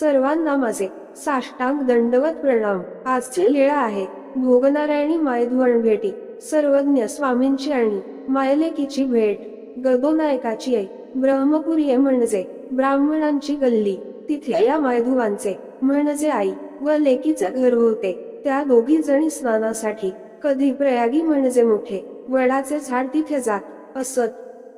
सर्वांना माझे साष्टांग दंडवत प्रणाम. आजची लीळा आहे. भोगनारायणी मायधुवण भेटी. सर्वज्ञ स्वामींची आणि मायलेकीची भेट. गदोनायकाची आई. ब्रह्मपुरी म्हणजे. ब्राह्मणांची गल्ली. तिथे या मायधुवांचे म्हणजे आई व लेकीचे घर होते. त्या दोघी जणी स्नानासाठी कधी प्रयागी म्हणजे मोठे. वडाचे झाड तिथे जात असत.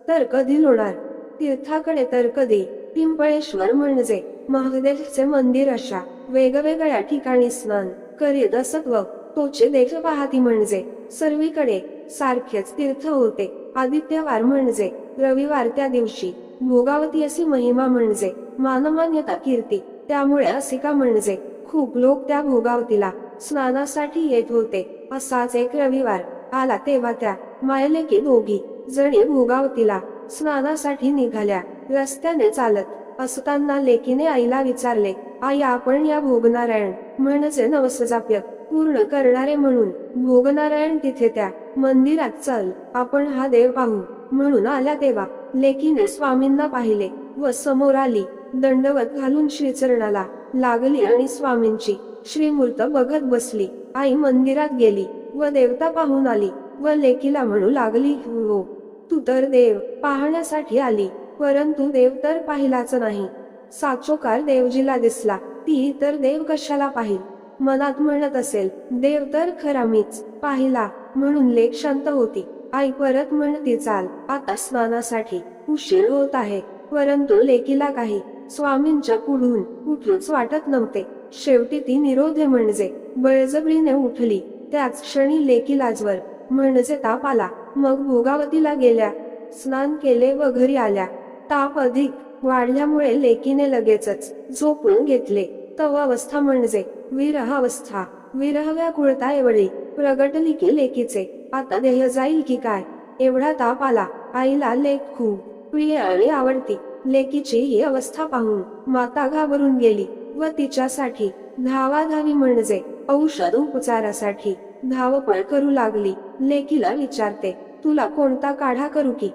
तर कधी लोणार. तीर्थाकडे तर कधी पिंपळेश्वर म्हणजे. महादेवचे मंदिर अशा वेगवेगळ्या ठिकाणी स्नान करीत असत व तोचे देख पाहती म्हणजे सर्वीकडे सारखेच तीर्थ होते. आदित्यवार म्हणजे रविवार त्या दिवशी भोगावती अशी महिमा म्हणजे मानमान्यता कीर्ती. त्यामुळे असिका म्हणजे खूप लोक त्या भोगावतीला स्नानासाठी येत होते. असाच एक रविवार आला तेव्हा त्या मायलेकी दोघी जणी भोगावतीला स्नानासाठी निघाल्या. रस्त्याने चालत असताना लेकीने आईला विचारले आई आपण या भोगनारायण म्हणजे नवसजाप्य पूर्ण करणारे म्हणून भोगनारायण तिथे त्या मंदिरात चल आपण हा देव पाहू म्हणून आल्या तेव्हा लेकीने स्वामींना पाहिले व समोर आली दंडवत घालून श्रीचरणाला लागली आणि स्वामींची श्रीमूर्त बघत बसली. आई मंदिरात गेली व देवता पाहून आली व लेकीला म्हणू लागली हो, हो तू तर देव पाहण्यासाठी आली. परंतु देव तर पाहिलाच नाही. साचोकार देवजीला दिसला. ती तर देव कशाला पाहिल? मनात म्हणत असेल देव तर खरा मीच. पाहिला. म्हणून लेख शांत होती. आई परत म्हणती चाल आता स्नानासाठी. उशीर होत आहे. परंतु लेकीला काही स्वामींच्या पुढून उठूच वाटत नव्हते. शेवटी ती निरोधे म्हणजे बळजबरीने उठली. त्याच क्षणी लेकी लाजवर म्हणजे ताप आला. मग भोगावतीला गेल्या. स्नान केले व घरी आल्या. ताप अधिक वाढल्यामुळे लेकीने लगेचच झोपून घेतले. तव अवस्था म्हणजे विरह अवस्था विरहव्या कुळता एवढी प्रगटली की लेकीचे आता देह जाईल की काय? एवढा ताप आला. आईला लेख खूप प्रिय आणि आवडती. लेकीची ही अवस्था पाहून माता घाबरून गेली व तिच्यासाठी धावाधावी म्हणजे औषध उपचारासाठी धावपळ करू लागली. लेकीला विचारते तुला कोणता काढा करू की?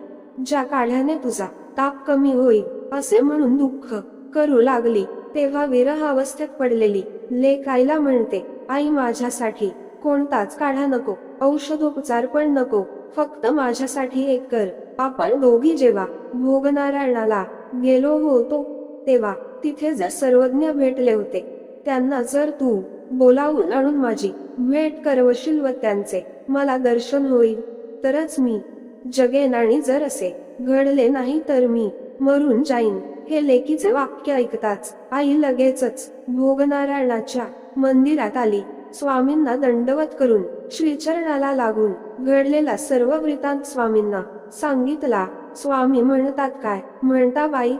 ज्या काढ्याने तुझा ताप कमी होईल असे म्हणून दुःख करू लागली. तेव्हा विरह अवस्थेत पडलेली लेक आईला म्हणते आई माझ्यासाठी कोणताच काढा नको औषधोपचार पण नको फक्त माझ्यासाठी एक कर. आपण दोघी जेव्हा भोगनारायणाला गेलो होतो तेव्हा तिथे जर सर्वज्ञ भेटले होते त्यांना जर तू बोलावून आणून माझी भेट करवशील व त्यांचे मला दर्शन होईल तरच मी जगेन आणि जर असे घडले नाही तर मी मरून जाईन. हे लेकीचे वाक्य ऐकताच आई लगेचच भोगनारायणाच्या मंदिरात आली. स्वामींना दंडवत करून श्रीचरणाला लागून घडलेला सर्व वृत्तांत स्वामींना सांगितला. स्वामी म्हणतात काय? म्हणता बाई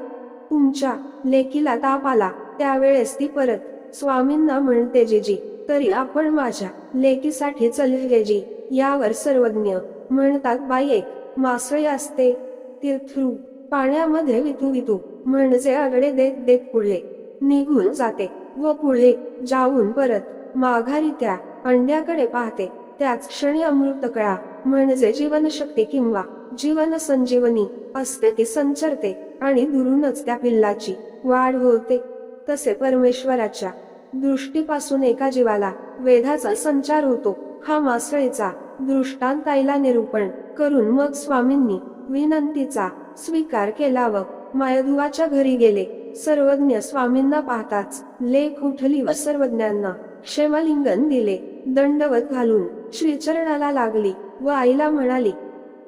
तुमच्या लेकीला ताप आला. त्यावेळेस ती परत स्वामींना म्हणते जीजी तरी आपण माझ्या लेकीसाठी चलले जी यावर सर्वज्ञ म्हणतात बाई एक मासळी असते. तीर्थरू पाण्यामध्ये वितू वितू म्हणजे आगडे देत देत पुढे निघून जाते व पुढे जाऊन परत माघारी त्या अंड्याकडे पाहते. त्याच क्षणी अमृत कळा म्हणजे जीवनशक्ती किंवा जीवन संजीवनी असते ती संचरते आणि दुरूनच त्या पिल्लाची वाढ होते. तसे परमेश्वराच्या दृष्टीपासून एका जीवाला वेधाचा संचार होतो. हा मासळीचा दृष्टांत आईला निरूपण करून मग स्वामींनी विनंतीचा स्वीकार केला व मायधुवाच्या घरी गेले. सर्वज्ञ स्वामींना पाहताच लेख उठली व सर्वज्ञांना क्षेमलिंगन दिले. दंडवत घालून श्रीचरणाला लागली व आईला म्हणाली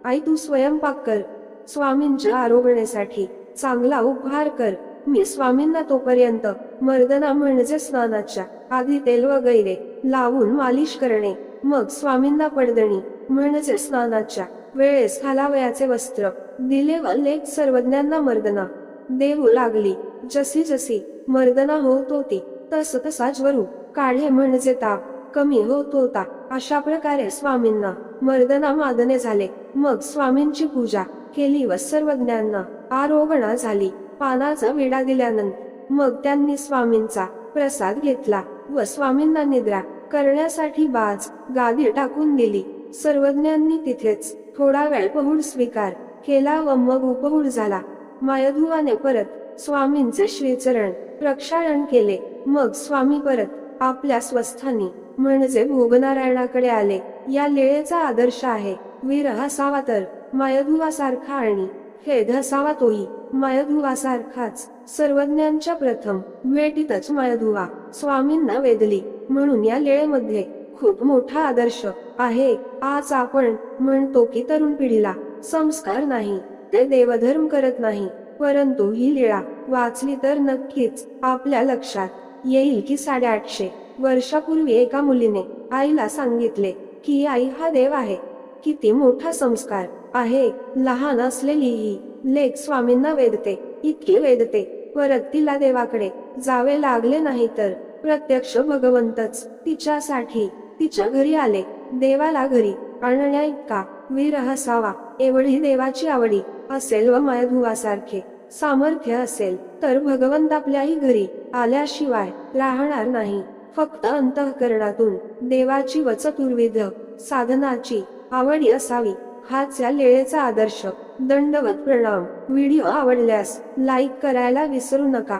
आई तू स्वयंपाक कर. स्वामींच्या आरोग्यासाठी चांगला उपहार कर. मी स्वामींना तोपर्यंत मर्दना म्हणजे स्नानाच्या आधी तेल वगैरे लावून मालिश करणे. मग स्वामींना पडदणी म्हणजे स्नानाच्या वेळेस घालावयाचे वस्त्र. दिले व लेख सर्वज्ञांना मर्दना. देऊ लागली. जशी जशी मर्दना होत होती तस तसा ज्वरू काढे म्हणजे ताप कमी होत होता. अशा प्रकारे स्वामींना मर्दना मादने झाले. मग स्वामींची पूजा केली व सर्वज्ञांना आरोगणा झाली. पानाचा विडा दिल्यानंतर मग त्यांनी स्वामींचा प्रसाद घेतला व स्वामींना निद्रा करण्यासाठी बाज गादी टाकून दिली. सर्वज्ञांनी तिथेच थोडा वेळ पहुड स्वीकार केला व मग उपहुड झाला. मायधुवाने परत स्वामींचे श्रीचरण प्रक्षालन केले. मग स्वामी परत आपल्या स्वस्थानी म्हणजे भोगनारायणाकडे आले. या लेळेचा आदर्श आहे. वीर असावा तर मायधुवासारखा आणि खेद असावा तोही. मायधुवासारखाच सर्वज्ञांच्या प्रथम भेटीतच मायधुवा स्वामींना वेदली म्हणून या लेळेमध्ये खूप मोठा आदर्श आहे. आज आपण म्हणतो की तरुण पिढीला संस्कार नाही ते देवधर्म करत नाही परंतु ही लीळा वाचली तर नक्कीच आपल्या लक्षात येईल की साडेआठशे वर्षापूर्वी एका मुलीने आईला सांगितले की आई हा देव आहे. किती मोठा संस्कार आहे. लहान असलेली ही लेख स्वामींना वेदते इतकी वेदते परत तिला देवाकडे जावे लागले नाही तर प्रत्यक्ष भगवंतच तिच्यासाठी तिच्या घरी आले. देवाला घरी आणण्या इतका विरह असावा एवढी देवाची आवडी असेल व मायधुवासारखे सामर्थ्य असेल तर भगवंत आपल्याही घरी आल्याशिवाय राहणार नाही. फक्त अंतःकरणातून देवाची व चतुर्विध साधनाची आवडी असावी हाच या लेळेचा आदर्श दंडवत प्रणाम. व्हिडिओ आवडल्यास लाईक करायला विसरू नका.